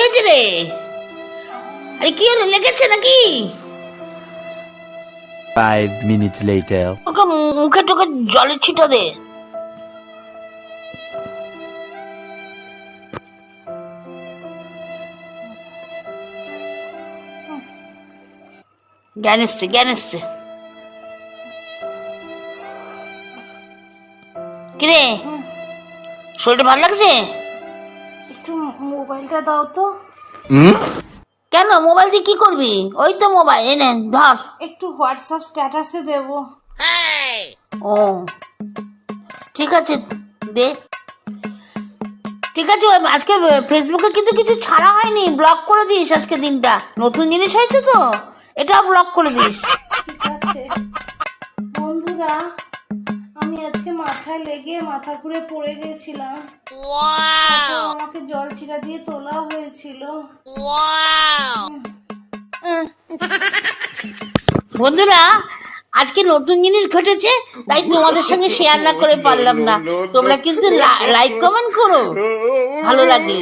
হয়েছে রে? আরে কি হলো লেগেছে নাকি? Five minutes later. ওকে মুখে টোকে জলের ছিটা দে। জ্ঞান এসছে জ্ঞান এসছে। কিরে? শরীরটা ভালো লাগছে? একটু মোবাইলটা দাও তো। কেন? মোবাইল দিয়ে কি করবি? ওই তো মোবাইল এনে ধর। একটু হোয়াটসঅ্যাপ স্ট্যাটাসে দেব। ও। ঠিক আছে দে। ঠিক আছে ওই আজকে ফেসবুকে কিন্তু কিছু ছাড়া হয়নি। ব্লক করে দিস আজকে দিনটা। নতুন জিনিস হয়েছে তো? এটাও ব্লক করে দিস। ঠিক আছে। বন্ধুরা আমি আজকে মাথায় লেগে মাথা ঘুরে পড়ে গেছিলাম। জল ছিটা দিয়ে তোলা হয়েছিল। বন্ধুরা আজকে নতুন জিনিস ঘটেছে তাই তোমাদের সঙ্গে শেয়ার না করে পারলাম না। তোমরা কিন্তু লাইক কমেন্ট করো। ভালো লাগলে।